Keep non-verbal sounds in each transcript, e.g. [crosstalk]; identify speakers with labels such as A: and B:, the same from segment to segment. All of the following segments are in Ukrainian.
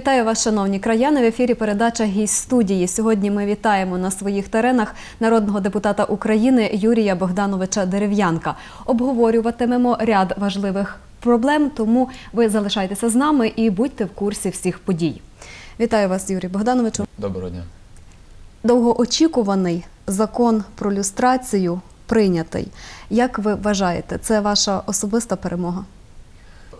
A: Вітаю вас, шановні краяни. В ефірі передача гість студії. Сьогодні ми вітаємо на своїх теренах народного депутата України Юрія Богдановича Дерев'янка. Обговорюватимемо ряд важливих проблем, тому ви залишайтеся з нами і будьте в курсі всіх подій. Вітаю вас, Юрій Богдановичу.
B: Доброго дня.
A: Довгоочікуваний закон про люстрацію прийнятий. Як ви вважаєте, це ваша особиста перемога?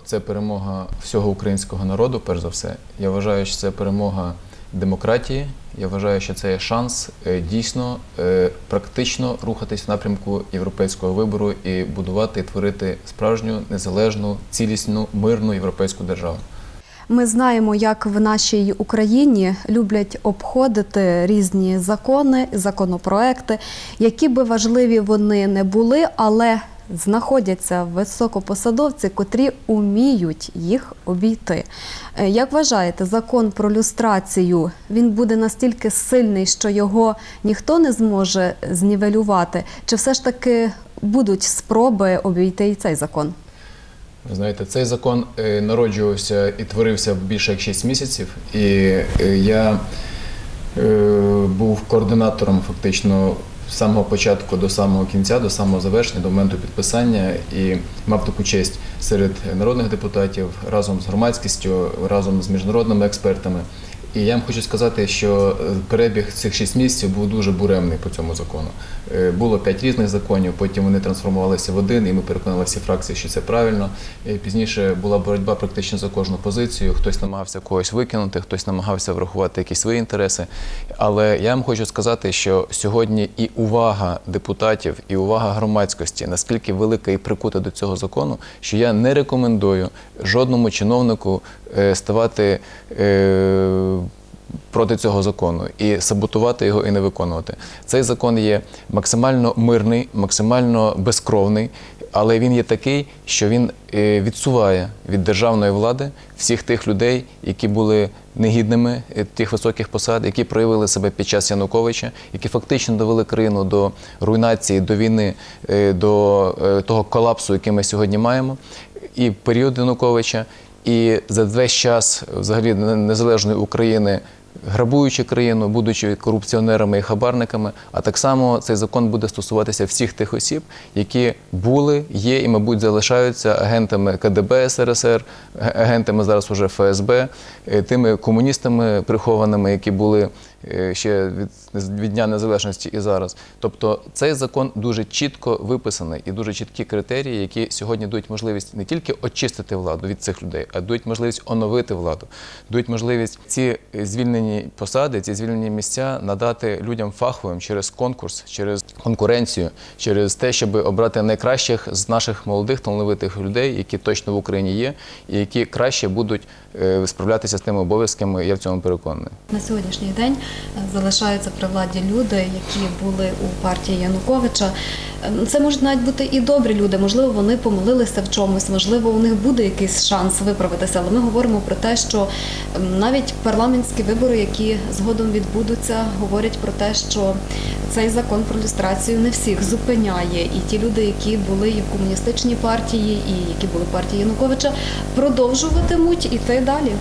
B: Це перемога всього українського народу, перш за все. Я вважаю, що це перемога демократії. Я вважаю, що це є шанс е, дійсно е, практично рухатись в напрямку європейського вибору і будувати і творити справжню незалежну, цілісну, мирну європейську державу.
A: Ми знаємо, як в нашій Україні люблять обходити різні закони, законопроекти, які би важливі вони не були, але знаходяться високопосадовці, котрі уміють їх обійти. Е, Як вважаєте, закон про люстрацію він буде настільки сильний, що його ніхто не зможе знівелювати? Чи все ж таки будуть спроби обійти і цей закон?
B: Знаєте, цей закон е, народжувався і творився більше як 6 місяців, і е, я був координатором фактично з самого початку до самого кінця, до самого завершення, до моменту підписання, і мав таку честь серед народних депутатів разом з громадськістю, разом з міжнародними експертами. І я вам хочу сказати, що е, перебіг цих шість місяців був дуже буремний по цьому закону. Е, Було п'ять різних законів, потім вони трансформувалися в один, і ми переконали всі фракції, що це правильно. І Пізніше була боротьба практично за кожну позицію. Хтось намагався когось викинути, хтось намагався врахувати якісь свої інтереси. Але я вам хочу сказати, що сьогодні і увага депутатів, і увага громадськості наскільки велика і прикута до цього закону, що я не рекомендую жодному чиновнику е, ставати. Проти цього закону і саботувати його і не виконувати. Цей закон є максимально мирний, максимально безкровний, але він є такий, що він е, відсуває від державної влади всіх тих людей, які були негідними е, тих високих посад, які проявили себе під час Януковича, які фактично довели країну до руйнації, до війни, е, до того колапсу, який ми сьогодні маємо, і період Януковича. І за весь час взагалі незалежної України, грабуючи країну, будучи корупціонерами і хабарниками, а так само цей закон буде стосуватися всіх тих осіб, які були, є і, мабуть, залишаються агентами КДБ СРСР, агентами зараз уже ФСБ, е, тими комуністами прихованими, які були е, ще від, від Дня Незалежності і зараз. Тобто цей закон дуже чітко виписаний і дуже чіткі критерії, які сьогодні дають можливість не тільки очистити владу від цих людей, а дають можливість оновити владу, дають можливість ці звільнені посади, ці звільнені місця надати людям фаховим через конкурс, через конкуренцію, через те, щоб обрати найкращих з наших молодих талановитих людей, які точно в Україні є, і які краще будуть е, справлятися з тими обов'язками. Я в цьому переконаний.
A: На сьогоднішній день е, залишаються при владі люди, які були у партії Януковича. Е, Це можуть навіть бути і добрі люди. Можливо, вони помилилися в чомусь, можливо, у них буде якийсь шанс виправитися. Але ми говоримо про те, що ем, навіть парламентські вибори, які згодом відбудуться, говорять про те, що цей закон про люстрацію не всіх зупиняє. І ті люди, які були і в комуністичній партії, і які були партії Януковича, продовжуватимуть іти далі.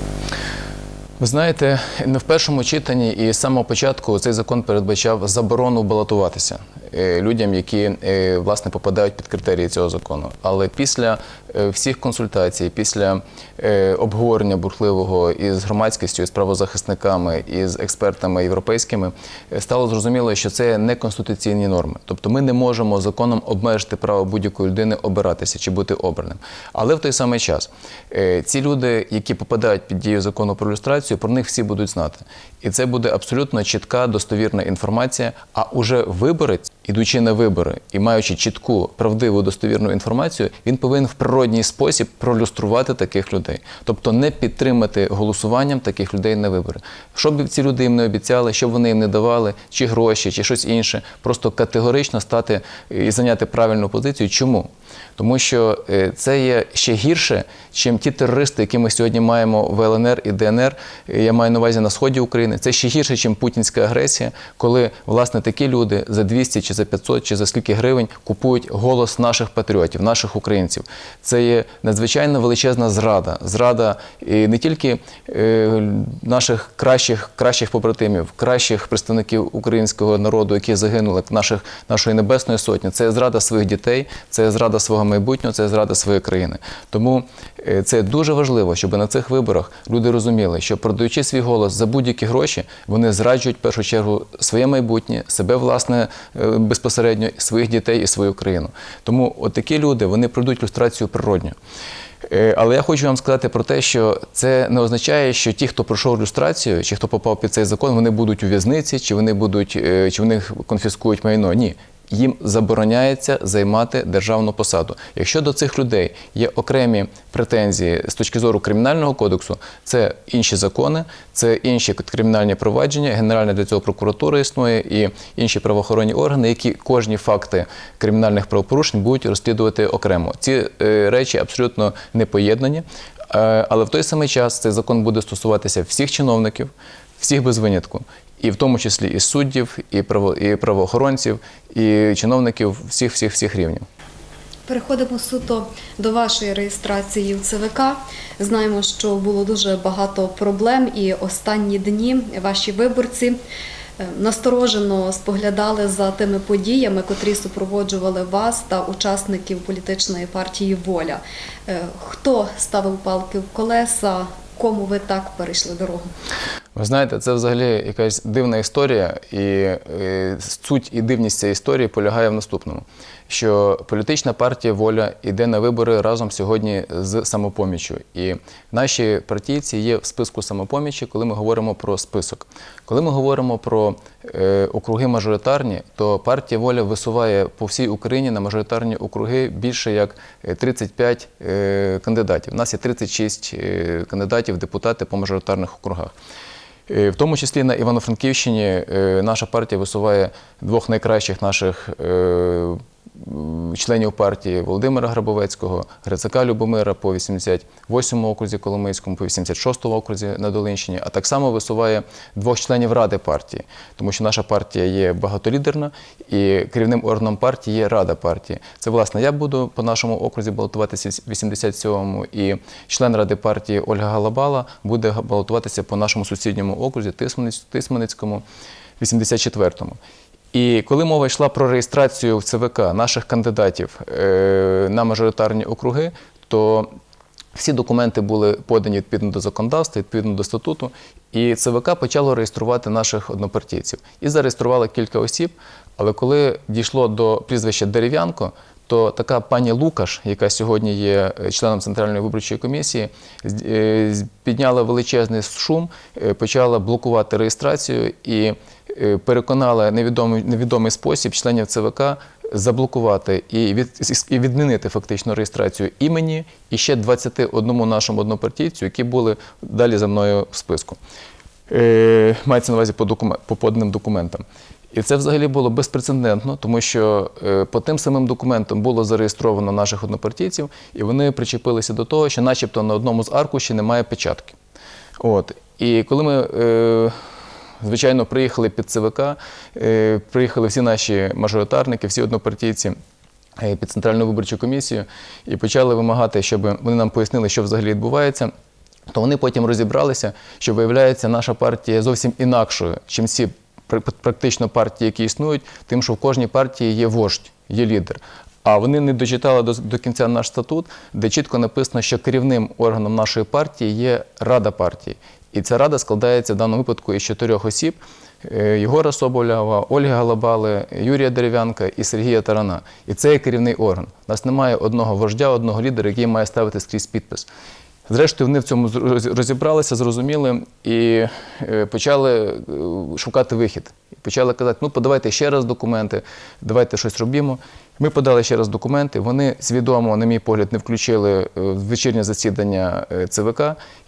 B: Ви знаєте, не в першому читанні і з самого початку цей закон передбачав заборону балотуватися людям, які е, власне попадають під критерії цього закону. Але після е, всіх консультацій, після е, обговорення бурхливого із громадськістю, із правозахисниками, із експертами європейськими, е, стало зрозуміло, що це не конституційні норми. Тобто ми не можемо законом обмежити право будь-якої людини обиратися чи бути обраним. Але в той самий час е, ці люди, які попадають під дію закону про люстрацію, про них всі будуть знати. І це буде абсолютно чітка, достовірна інформація. А уже виборець, ідучи на вибори і маючи чітку, правдиву, достовірну інформацію, він повинен в природній спосіб пролюструвати таких людей, тобто не підтримати голосуванням таких людей на вибори. Що б ці люди їм не обіцяли, що б вони їм не давали, чи гроші, чи щось інше, просто категорично стати і зайняти правильну позицію. Чому? Тому що е, це є ще гірше, чим ті терористи, які ми сьогодні маємо в ЛНР і ДНР. Е, Я маю на увазі на сході України. Це ще гірше, чим путінська агресія, коли власне такі люди за 200 чи за 500 чи за скільки гривень купують голос наших патріотів, наших українців. Це є надзвичайно величезна зрада. Зрада не тільки е, наших кращих, кращих побратимів, кращих представників українського народу, які загинули, наших нашої небесної сотні. Це зрада своїх дітей, це є свого майбутнього, це зрада своєї країни. Тому е, це дуже важливо, щоб на цих виборах люди розуміли, що продаючи свій голос за будь-які гроші, вони зраджують в першу чергу своє майбутнє, себе власне е, безпосередньо, своїх дітей і свою країну. Тому от такі люди вони пройдуть люстрацію природньо. Е, Але я хочу вам сказати про те, що це не означає, що ті, хто пройшов люстрацію, чи хто попав під цей закон, вони будуть у в'язниці, чи вони будуть, чи вони конфіскують майно. Ні. Їм забороняється займати державну посаду. Якщо до цих людей є окремі претензії з точки зору кримінального кодексу, це інші закони, це інші кримінальні провадження. Генеральна для цього прокуратура існує і інші правоохоронні органи, які кожні факти кримінальних правопорушень будуть розслідувати окремо. Ці е, речі абсолютно не поєднані. Е, Але в той самий час цей закон буде стосуватися всіх чиновників, всіх без винятку, і в тому числі і суддів, і право і правоохоронців, і чиновників всіх всіх всіх рівнів.
A: Переходимо суто до вашої реєстрації в ЦВК. Знаємо, що було дуже багато проблем, і останні дні ваші виборці е, насторожено споглядали за тими подіями, котрі супроводжували вас та учасників політичної партії Воля. Е, Хто ставив палки в колеса? Кому ви так перейшли дорогу?
B: Ви знаєте, це взагалі якась дивна історія, і е, суть і дивність цієї історії полягає в наступному: що політична партія Воля йде на вибори разом сьогодні з самопоміччю. І наші партійці є в списку самопомічі, коли ми говоримо про список. Коли ми говоримо про е, округи мажоритарні, то партія Воля висуває по всій Україні на мажоритарні округи більше як е, 35 е, кандидатів. У нас є 36 е, кандидатів, депутати по мажоритарних округах. Е, В тому числі на Івано-Франківщині е, наша партія висуває двох найкращих наших е, членів партії Володимира Грабовецького, Грицака Любомира по 88-му окрузі Коломийському, по 86-му окрузі на Долинщині, а так само висуває двох членів ради партії, тому що наша партія є багатолідерна і керівним органом партії є рада партії. Це власне я буду по нашому окрузі балотуватися в 87-му, і член ради партії Ольга Галабала буде балотуватися по нашому сусідньому окрузі Тисманиць- Тисманицькому, 84-му. І коли мова йшла про реєстрацію в ЦВК наших кандидатів е, на мажоритарні округи, то всі документи були подані відповідно до законодавства, відповідно до статуту, і ЦВК почало реєструвати наших однопартійців. І зареєстрували кілька осіб. Але коли дійшло до прізвища Дерев'янко, то така пані Лукаш, яка сьогодні є е, членом Центральної виборчої комісії, е, підняла величезний шум, е, почала блокувати реєстрацію і переконала невідомий, невідомий спосіб членів ЦВК заблокувати і, від, і відмінити фактично реєстрацію імені і ще 21 нашому однопартійцю, які були далі за мною в списку. Мається на увазі по, докумен- по поданим документам. І це взагалі було безпрецедентно, тому що е, по тим самим документам було зареєстровано наших однопартійців, і вони причепилися до того, що начебто на одному з аркушів немає печатки. От. І коли ми, е, звичайно, приїхали під ЦВК, е, приїхали всі наші мажоритарники, всі однопартійці під Центральну виборчу комісію і почали вимагати, щоб вони нам пояснили, що взагалі відбувається. То вони потім розібралися, що виявляється, наша партія зовсім інакшою, чим всі практично партії, які існують, тим, що в кожній партії є вождь, є лідер. А вони не дочитали до, до кінця наш статут, де чітко написано, що керівним органом нашої партії є рада партії. І ця рада складається в даному випадку із чотирьох осіб: е, Єгора Соболява, Ольги Галабали, Юрія Дерев'янка і Сергія Тарана. І це є керівний орган. У нас немає одного вождя, одного лідера, який має ставити скрізь підпис. Зрештою, вони в цьому розібралися, зрозуміли і е, почали е, шукати вихід. Почали казати, ну подавайте ще раз документи, давайте щось робімо. Ми подали ще раз документи. Вони свідомо, на мій погляд, не включили е, в вечірнє засідання е, ЦВК,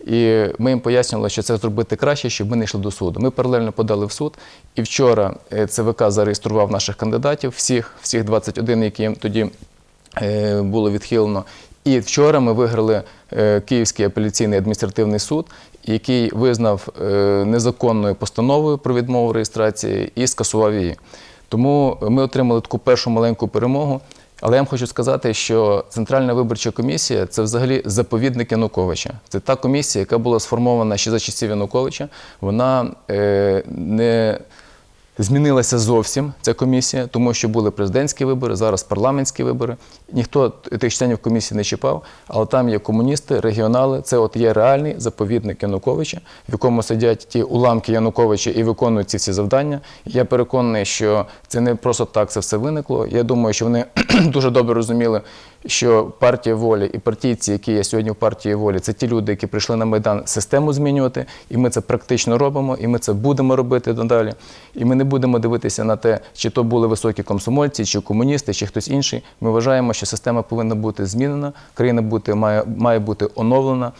B: і ми їм пояснювали, що це зробити краще, щоб ми не йшли до суду. Ми паралельно подали в суд, і вчора е, ЦВК зареєстрував наших кандидатів, всіх, всіх 21, які тоді е, було відхилено. І вчора ми виграли е, Київський апеляційний адміністративний суд, який визнав е, незаконною постановою про відмову реєстрації і скасував її. Тому ми отримали таку першу маленьку перемогу. Але я вам хочу сказати, що Центральна виборча комісія це взагалі заповідник Януковича. Це та комісія, яка була сформована ще за часів Януковича. Вона е, не змінилася зовсім ця комісія, тому що були президентські вибори, зараз парламентські вибори. Ніхто тих членів комісії не чіпав, але там є комуністи, регіонали. Це от є реальний заповідник Януковича, в якому сидять ті уламки Януковича і виконують ці всі завдання. Я переконаний, що це не просто так це все виникло. Я думаю, що вони [clears throat] дуже добре розуміли, що партія волі і партійці, які є сьогодні в партії волі, це ті люди, які прийшли на майдан систему змінювати, і ми це практично робимо, і ми це будемо робити додалі. І ми не будемо дивитися на те, чи то були високі комсомольці, чи комуністи, чи хтось інший. Ми вважаємо, що система повинна бути змінена, країна бути має, має бути оновлена.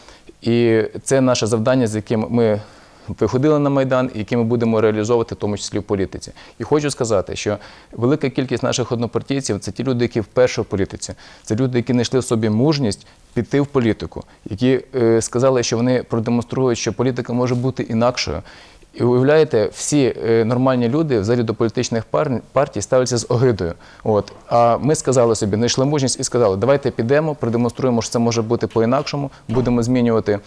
B: І це наше завдання, з яким ми виходили на майдан, які ми будемо реалізовувати, в тому числі в політиці. І хочу сказати, що велика кількість наших однопартійців це ті люди, які вперше в політиці. Це люди, які знайшли в собі мужність піти в політику, які е, сказали, що вони продемонструють, що політика може бути інакшою. І уявляєте, всі е, нормальні люди взагалі до політичних пар- партій ставляться з огидою. От а ми сказали собі, знайшли мужність і сказали, давайте підемо, продемонструємо, що це може бути по-інакшому, будемо змінювати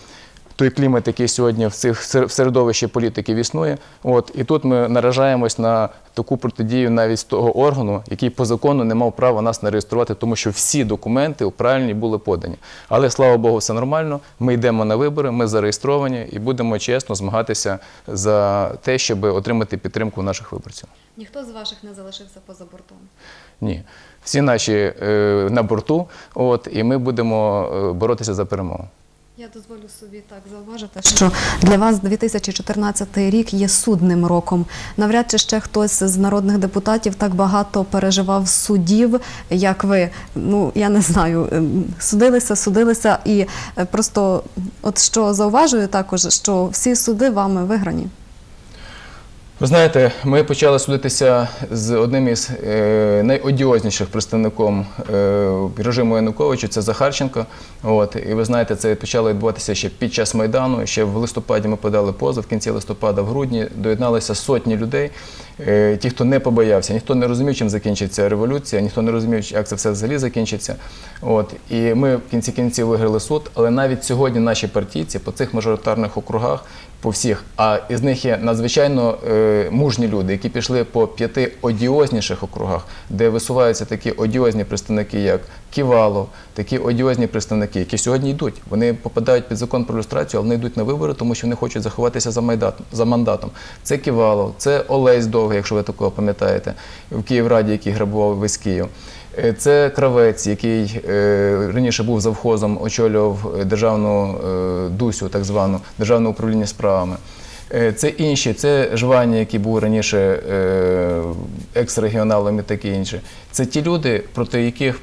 B: той клімат, який сьогодні в цих в середовищі політиків існує. От і тут ми наражаємось на таку протидію навіть з того органу, який по закону не мав права нас не реєструвати, тому що всі документи правильні були подані. Але слава Богу, все нормально. Ми йдемо на вибори, ми зареєстровані і будемо чесно змагатися за те, щоб отримати підтримку наших виборців.
A: Ніхто з ваших не залишився поза бортом.
B: Ні, всі наші е, на борту, от і ми будемо е, боротися за перемогу.
A: Я дозволю собі так зауважити, що для вас 2014 рік є судним роком. Навряд чи ще хтось з народних депутатів так багато переживав судів, як ви. Ну я не знаю, ем, судилися, судилися, і е, просто от що зауважую також, що всі суди вами виграні.
B: Ви знаєте, ми почали судитися з одним із е, найодіозніших представником е, режиму Януковича, це Захарченко. От, і ви знаєте, це почало відбуватися ще під час Майдану. Ще в листопаді ми подали позов, в кінці листопада, в грудні доєдналися сотні людей. Е, ті, хто не побоявся, ніхто не розумів, чим закінчиться революція, ніхто не розумів, як це все взагалі закінчиться. От, і ми в кінці кінців виграли суд, але навіть сьогодні наші партійці по цих мажоритарних округах по всіх, а із них є надзвичайно е, мужні люди, які пішли по п'яти одіозніших округах, де висуваються такі одіозні представники, як Ківалов, такі одіозні представники, які сьогодні йдуть. Вони попадають під закон про люстрацію, але вони йдуть на вибори, тому що вони хочуть заховатися за, мандатом. Це Ківалов, це Олесь Довгий, якщо ви такого пам'ятаєте, в Київраді, який грабував весь Київ. Це кравець, який е, раніше був завхозом, очолював е, державну е, ДУСю, так звану державне управління справами. Це інші, це Жвані, який був раніше екс-регіоналом і таке інше. Це ті люди, проти яких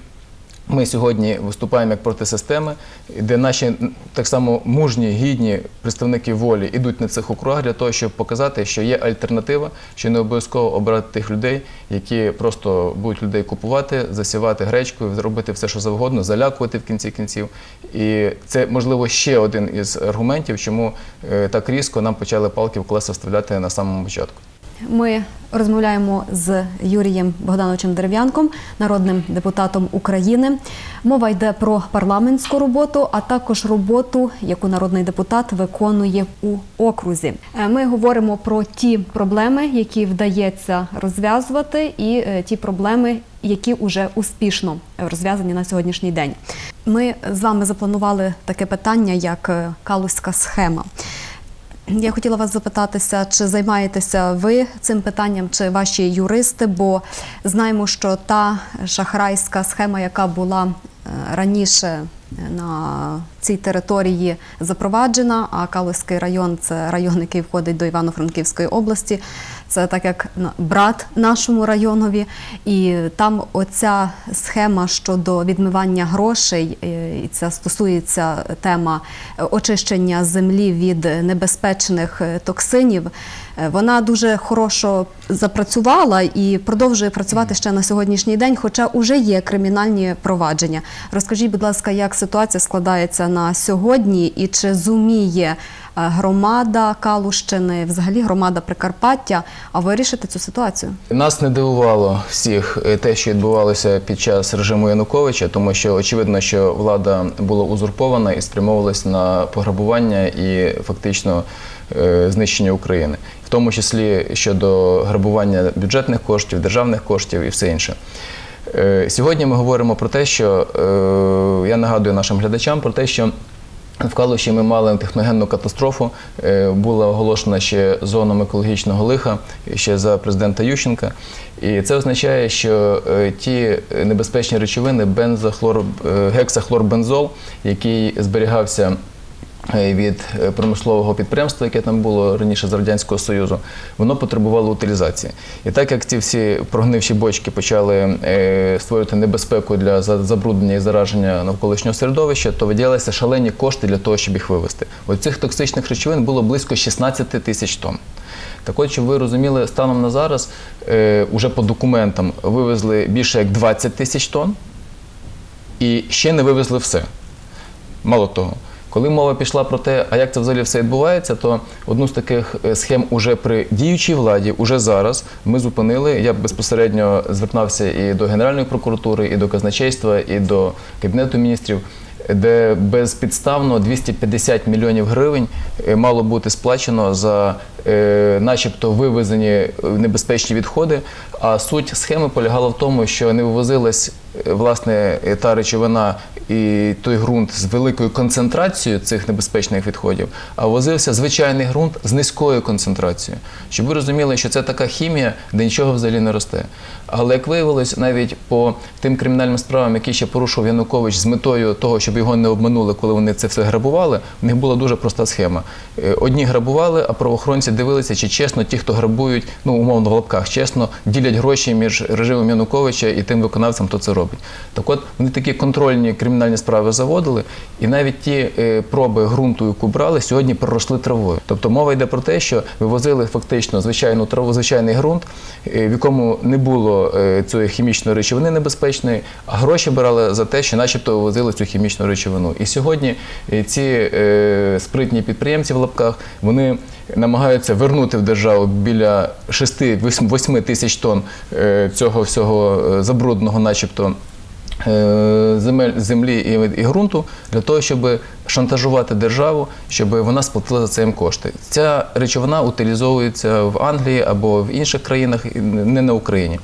B: ми сьогодні виступаємо як проти системи, де наші так само мужні, гідні представники волі йдуть на цих округах для того, щоб показати, що є альтернатива, що не обов'язково обирати тих людей, які просто будуть людей купувати, засівати гречкою, робити все, що завгодно, залякувати в кінці кінців. І це можливо ще один із аргументів, чому е, так різко нам почали палки в колеса вставляти на самому початку.
A: Ми розмовляємо з Юрієм Богдановичем Дерев'янком, народним депутатом України. Мова йде про парламентську роботу, а також роботу, яку народний депутат виконує у окрузі. Е, Ми говоримо про ті проблеми, які вдається розв'язувати, і е, ті проблеми, які вже успішно розв'язані на сьогоднішній день. Ми з вами запланували таке питання, як е, калузька схема. Я хотіла вас запитатися, чи займаєтеся ви цим питанням, чи ваші юристи? Бо знаємо, що та шахрайська схема, яка була е, раніше на цій території запроваджена. А Калузький район це район, який входить до Івано-Франківської області. Це так як брат нашому районові. І там оця схема щодо відмивання грошей, е, і це стосується тема е, очищення землі від небезпечних е, токсинів. Вона дуже хорошо запрацювала і продовжує працювати ще на сьогоднішній день, хоча вже є кримінальні провадження. Розкажіть, будь ласка, як ситуація складається на сьогодні, і чи зуміє громада Калущини, взагалі громада Прикарпаття, вирішити цю ситуацію?
B: Нас не дивувало всіх е, те, що відбувалося під час режиму Януковича, тому що очевидно, що влада була узурпована і спрямовувалась на пограбування і фактично е, знищення України, в тому числі щодо грабування бюджетних коштів, державних коштів і все інше. Е, Сьогодні ми говоримо про те, що е, я нагадую нашим глядачам про те, що в Калуші ми мали техногенну катастрофу. Е, Була оголошена ще зоном екологічного лиха ще за президента Ющенка. І це означає, що е, ті небезпечні речовини бензохлор, е, гексахлорбензол, який зберігався від е, промислового підприємства, яке там було раніше з Радянського Союзу, воно потребувало утилізації. І так як ці всі прогнивші бочки почали е, створювати небезпеку для забруднення і зараження навколишнього середовища, то виділялися шалені кошти для того, щоб їх вивезти. От цих токсичних речовин було близько 16 тисяч тонн. Так от, щоб ви розуміли, станом на зараз е, уже по документам вивезли більше як 20 тисяч тонн і ще не вивезли все. Мало того, коли мова пішла про те, а як це взагалі все відбувається, то одну з таких е, схем уже при діючій владі, уже зараз ми зупинили. Я безпосередньо звертався і до Генеральної прокуратури, і до казначейства, і до Кабінету міністрів. Де безпідставно 250 мільйонів гривень е, мало бути сплачено за, е, начебто, вивезені небезпечні відходи. А суть схеми полягала в тому, що не вивозилась власне та речовина і той ґрунт з великою концентрацією цих небезпечних відходів, а возився звичайний ґрунт з низькою концентрацією. Щоб ви розуміли, що це така хімія, де нічого взагалі не росте. Але як виявилось, навіть по тим кримінальним справам, які ще порушив Янукович з метою того, щоб його не обманули, коли вони це все грабували, в них була дуже проста схема. Е, Одні грабували, а правоохоронці дивилися, чи чесно ті, хто грабують, ну умовно в лапках, чесно ділять гроші між режимом Януковича і тим виконавцем, хто це робить. Так от вони такі контрольні кримінальні справи заводили, і навіть ті е, проби ґрунту, яку брали, сьогодні проросли травою. Тобто мова йде про те, що вивозили фактично звичайну траву, звичайний ґрунт, е, в якому не було е, цієї хімічної речовини небезпечної, а гроші брали за те, що начебто вивозили цю хімічну речовину. І сьогодні ці спритні підприємці в лапках вони намагаються вернути в державу біля 6-8 тисяч тонн цього всього забрудненого, начебто. Е, Земель землі і, і ґрунту для того, щоб шантажувати державу, щоб вона сплатила за це їм кошти. Ця речовина утилізовується в Англії або в інших країнах, не на Україні.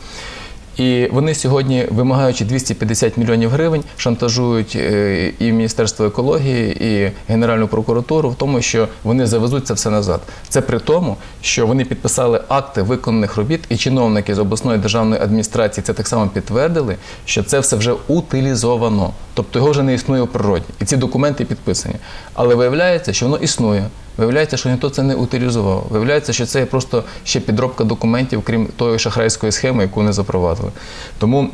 B: І вони сьогодні, вимагаючи 250 мільйонів гривень, шантажують е, і Міністерство екології, і Генеральну прокуратуру в тому, що вони завезуть це все назад. Це при тому, що вони підписали акти виконаних робіт, і чиновники з обласної державної адміністрації це так само підтвердили, що це все вже утилізовано, тобто його вже не існує у природі, і ці документи підписані. Але виявляється, що воно існує. Виявляється, що ніхто це не утилізував. Виявляється, що це є просто ще підробка документів, крім тої шахрайської схеми, яку вони запровадили. Тому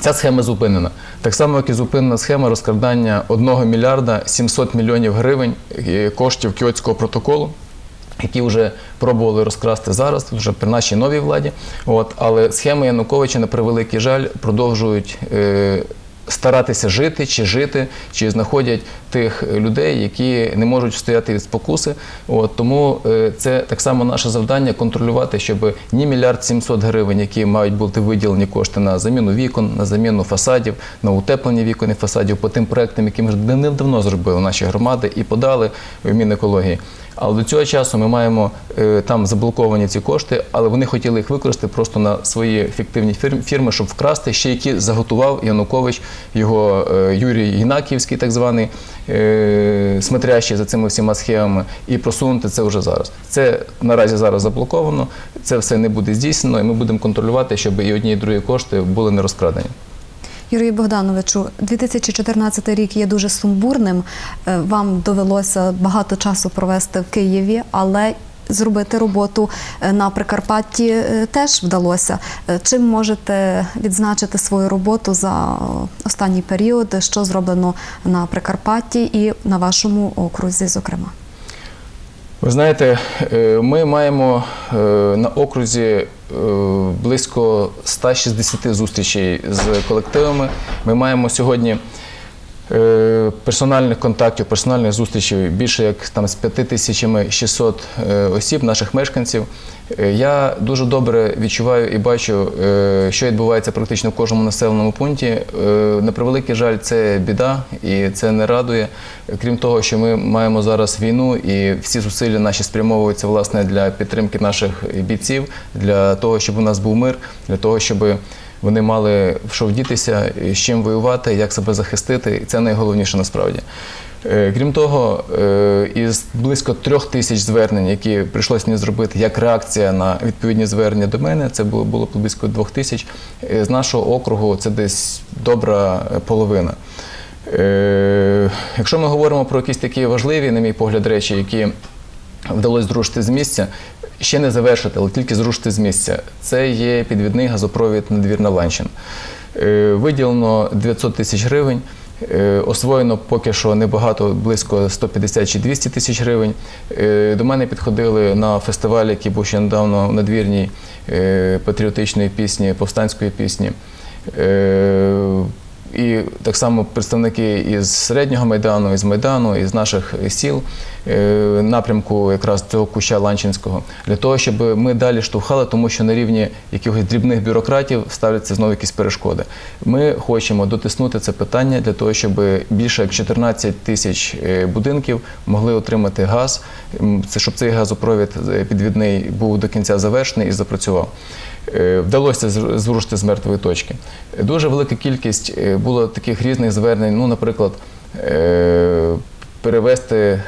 B: ця схема зупинена. Так само, як і зупинена схема розкрадання 1 мільярда 700 мільйонів гривень е, коштів Кіотського протоколу. Які вже пробували розкрасти зараз, вже при нашій новій владі. От, але схеми Януковича, на превеликий жаль, продовжують е, старатися жити чи жити, чи знаходять тих людей, які не можуть стояти від спокуси. От, тому е, це так само наше завдання контролювати, щоб ні мільярд 700 гривень, які мають бути виділені кошти на заміну вікон, на заміну фасадів, на утеплення вікон і фасадів по тим проектам, які ми вже давно зробили наші громади і подали в Мінекології. Але до цього часу ми маємо е, там заблоковані ці кошти, але вони хотіли їх використати просто на свої фіктивні фірм- фірми, щоб вкрасти ще які заготував Янукович, його е, Юрій Гінаківський, так званий е, смотрящий за цими всіма схемами, і просунути це вже зараз. Це наразі зараз заблоковано, це все не буде здійснено, і ми будемо контролювати, щоб і одні, і другі кошти були не розкрадені.
A: Юрію Богдановичу, 2014 рік є дуже сумбурним. Е, Вам довелося багато часу провести в Києві, але зробити роботу е, на Прикарпатті е, теж вдалося. Чим можете відзначити свою роботу за останній період, що зроблено на Прикарпатті і на вашому окрузі, зокрема?
B: Ви знаєте, е, ми маємо е, на окрузі е, близько 160 зустрічей з колективами. Ми маємо сьогодні персональних контактів, персональних зустрічей більше як там з 5600 е, осіб, наших мешканців. Е, Я дуже добре відчуваю і бачу, е, що відбувається практично в кожному населеному пункті. Е, На превеликий жаль, це біда і це не радує. Крім того, що ми маємо зараз війну, і всі зусилля наші спрямовуються власне для підтримки наших бійців, для того, щоб у нас був мир, для того, щоб вони мали в що вдітися, з чим воювати, як себе захистити. І це найголовніше насправді. Е, Крім того, е, із близько трьох тисяч звернень, які прийшлося мені зробити як реакція на відповідні звернення до мене, це було, було близько двох тисяч. е, З нашого округу це десь добра е, половина. Е, Якщо ми говоримо про якісь такі важливі, на мій погляд, речі, які вдалося зрушити з місця, ще не завершити, але тільки зрушити з місця. Це є підвідний газопровід надвірна Ланчин. Е, Виділено 900 тисяч гривень. Е, Освоєно поки що небагато, близько 150 чи 200 тисяч гривень. Е, До мене підходили на фестиваль, який був ще недавно у надвірній патріотичної пісні, повстанської пісні. І так само представники із середнього майдану, із майдану, із наших сіл е, напрямку якраз цього куща Ланчинського, для того, щоб ми далі штовхали, тому що на рівні якихось дрібних бюрократів ставляться знову якісь перешкоди. Ми хочемо дотиснути це питання для того, щоб більше як 14 тисяч е, будинків могли отримати газ, щоб цей газопровід е, підвідний був до кінця завершений і запрацював. Е, Вдалося зр- зрушити з мертвої точки. Дуже велика кількість е, було таких різних звернень. Ну, наприклад, е, перевести е,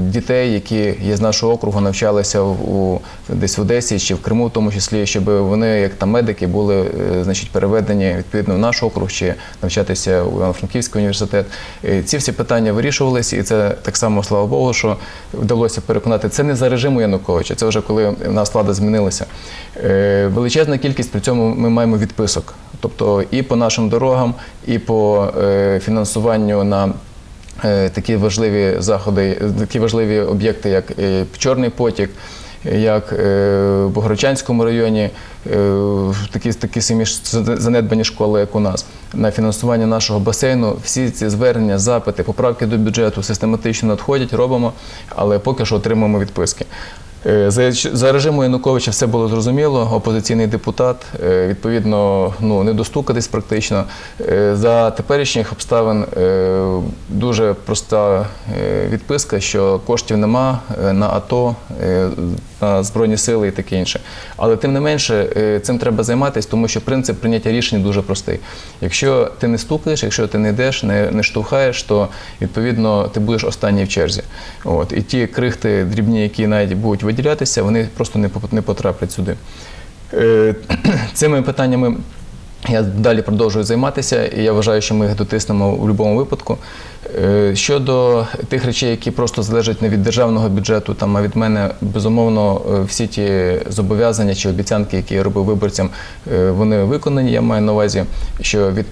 B: дітей, які є з нашого округу, навчалися у десь в Одесі чи в Криму, в тому числі, щоб вони, як там медики, були е, значить, переведені відповідно в наш округ чи навчатися у Івано-Франківський університет. Ці всі питання вирішувалися, і це так само, слава Богу, що вдалося переконати. Це не за режиму Януковича, це вже коли в нас влада змінилася. Е, Величезна кількість при цьому ми маємо відписок. Тобто і по нашим дорогам, і по фінансуванню на такі важливі заходи, такі важливі об'єкти, як е, Чорний потік, як е, в Богородчанському районі, е, такі, такі самі занедбані школи, як у нас, на фінансування нашого басейну. Всі ці звернення, запити, поправки до бюджету систематично надходять, робимо, але поки що отримуємо відписки. Е, За, режиму Януковича все було зрозуміло. Опозиційний депутат, е, відповідно, ну не достукатись практично. Е, За теперішніх обставин дуже проста відписка, що коштів нема на АТО, збройні сили і таке інше. Але тим не менше, е, цим треба займатися, тому що принцип прийняття рішень дуже простий. Якщо ти не стукаєш, якщо ти не йдеш, не, не штовхаєш, то відповідно ти будеш останній в черзі. От і ті крихти дрібні, які навіть будуть виділятися, вони просто не не потраплять сюди. Е, [clears throat] Цими питаннями я далі продовжую займатися, і я вважаю, що ми їх дотиснемо у будь-якому випадку. Е, Щодо тих речей, які просто залежать не від державного бюджету, там, а від мене, безумовно, е, всі ті зобов'язання чи обіцянки, які я робив виборцям, е, вони виконані. Я маю на увазі, що від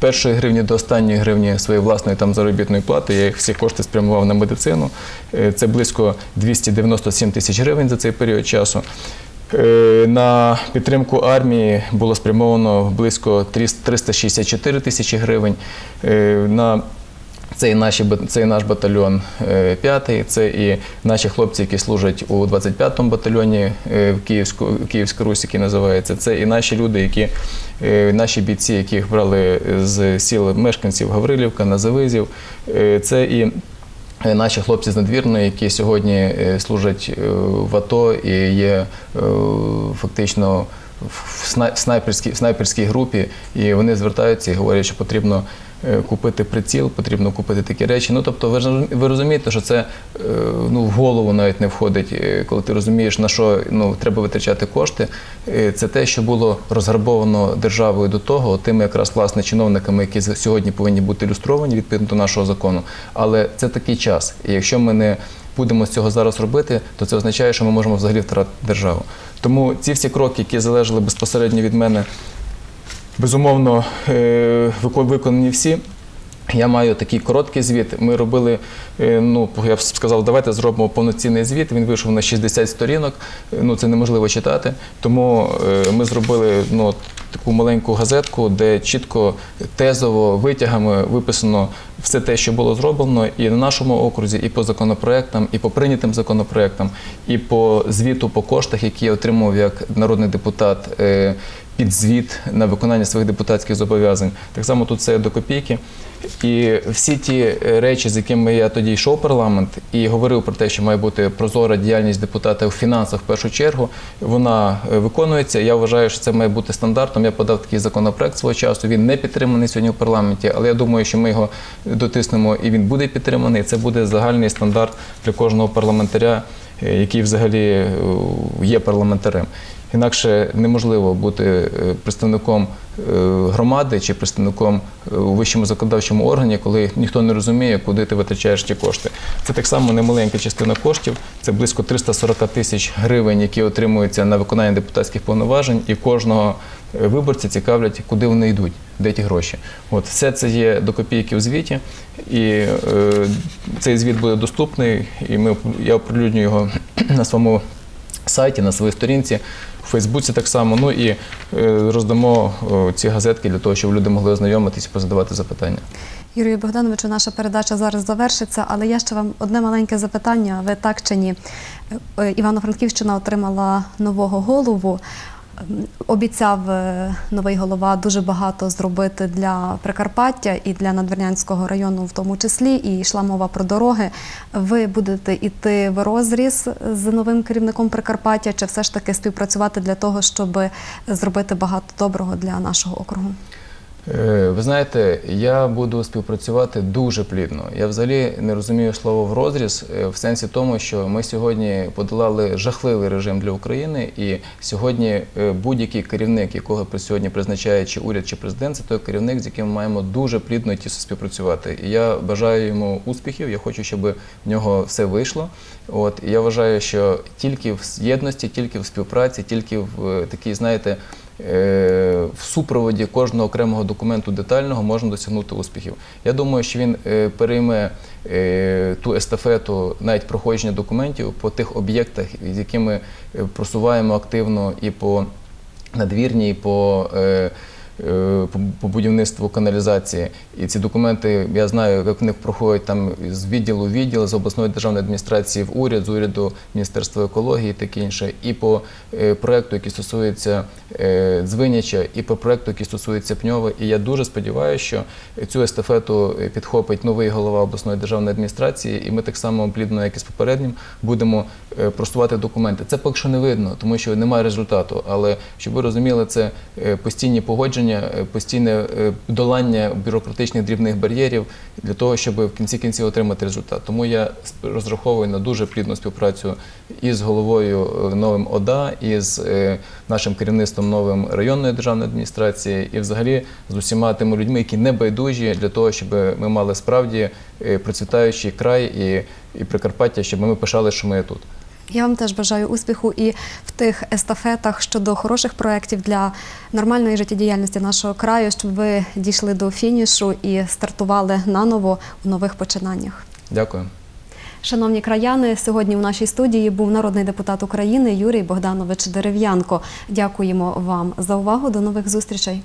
B: першої, гривні до останньої гривні своєї власної там заробітної плати я їх всі кошти спрямував на медицину. Це близько 297 тисяч гривень за цей період часу. Е, На підтримку армії було спрямовано близько 364 тисячі гривень. Е, На це і, наші, це і наш батальйон е, п'ятий, це і наші хлопці, які служать у 25-му батальйоні е, в Київську, Київська Русь, який називається. Це і наші люди, які, е, наші бійці, яких брали з сіл мешканців Гаврилівка, Назавизів. Е, Це і Е, Наші хлопці з надвірної, які сьогодні е, служать е, в АТО і є е, фактично в сна- снайперській, в снайперській групі, і вони звертаються і говорять, що потрібно е, купити приціл, потрібно купити такі речі. Ну тобто, ви ви розумієте, що це е, ну, в голову навіть не входить, е, коли ти розумієш, на що ну, треба витрачати кошти. Е, Це те, що було розграбовано державою до того, тими якраз власне чиновниками, які сьогодні повинні бути ілюстровані відповідно до нашого закону. Але це такий час. І якщо ми не будемо з цього зараз робити, то це означає, що ми можемо взагалі втратити державу. Тому ці всі кроки, які залежали безпосередньо від мене, безумовно е, виконані всі. Я маю такий короткий звіт. Ми робили, е, ну я б сказав, давайте зробимо повноцінний звіт. Він вийшов на 60 сторінок. Е, Ну це неможливо читати. Тому ми зробили ну, таку маленьку газетку, де чітко тезово витягами виписано все те, що було зроблено, і на нашому окрузі, і по законопроектам, і по прийнятим законопроектам, і по звіту по коштах, які я отримав як народний депутат. Е, Під звіт на виконання своїх депутатських зобов'язань. Так само тут це до копійки. І всі ті е, речі, з якими я тоді йшов в парламент і говорив про те, що має бути прозора діяльність депутата у фінансах в першу чергу, вона е, виконується. Я вважаю, що це має бути стандартом. Я подав такий законопроект свого часу. Він не підтриманий сьогодні в парламенті, але я думаю, що ми його дотиснемо і він буде підтриманий. Це буде загальний стандарт для кожного парламентаря, е, який взагалі є парламентарем. Інакше неможливо бути е, представником е, громади чи представником е, у вищому законодавчому органі, коли ніхто не розуміє, куди ти витрачаєш ті кошти. Це так само немаленька частина коштів. Це близько 340 тисяч гривень, які отримуються на виконання депутатських повноважень, і кожного виборця цікавлять, куди вони йдуть, де ті гроші. От все це є до копійки у звіті, і е, цей звіт буде доступний. І ми я оприлюдню його [clears throat] на своєму сайті, на своїй сторінці, у Фейсбуці так само. Ну і е, роздамо ці газетки для того, щоб люди могли ознайомитись і позадавати запитання.
A: Юрію Богдановичу, наша передача зараз завершиться, але я ще вам одне маленьке запитання. Ви так чи ні? Е, Івано-Франківщина отримала нового голову. Обіцяв е, новий голова дуже багато зробити для Прикарпаття і для Надвірнянського району, в тому числі, і йшла мова про дороги. Ви будете йти в розріз з новим керівником Прикарпаття, чи все ж таки співпрацювати для того, щоб зробити багато доброго для нашого округу?
B: Е, Ви знаєте, я буду співпрацювати дуже плідно. Я взагалі не розумію слово в розріз е, в сенсі тому, що ми сьогодні подолали жахливий режим для України, і сьогодні е, будь-який керівник, якого сьогодні призначає чи уряд, чи президент, це той керівник, з яким ми маємо дуже плідно і тісно співпрацювати. І я бажаю йому успіхів. Я хочу, щоб в нього все вийшло. От і я вважаю, що тільки в єдності, тільки в співпраці, тільки в такій, знаєте. Е, В супроводі кожного окремого документу детального можна досягнути успіхів. Я думаю, що він е, перейме е, ту естафету навіть проходження документів по тих об'єктах, з якими просуваємо активно і по надвірні, і по, по, по будівництву каналізації. І ці документи, я знаю, як в них проходять там з відділу в відділ, з обласної державної адміністрації в уряд, з уряду Міністерства екології таке інше, і по е, проекту, який стосується е, Дзвиняча, і по проекту, який стосується Пньова. І я дуже сподіваюся, що цю естафету е, підхопить новий голова обласної державної адміністрації, і ми так само плідно, як і з попереднім, будемо е, просувати документи. Це поки що не видно, тому що немає результату. Але щоб ви розуміли, це е, постійні погодження, е, постійне е, долання бюрократичних дрібних бар'єрів для того, щоб в кінці кінців отримати результат. Тому я розраховую на дуже плідну співпрацю із головою е, новим ОДА, і з нашим керівництвом новим районної державної адміністрації, і взагалі з усіма тими людьми, які не байдужі для того, щоб ми мали справді процвітаючий край і Прикарпаття, щоб ми пишали, що ми тут.
A: Я вам теж бажаю успіху і в тих естафетах щодо хороших проєктів для нормальної життєдіяльності нашого краю, щоб ви дійшли до фінішу і стартували наново у нових починаннях.
B: Дякую.
A: Шановні краяни, сьогодні в нашій студії був народний депутат України Юрій Богданович Дерев'янко. Дякуємо вам за увагу. До нових зустрічей.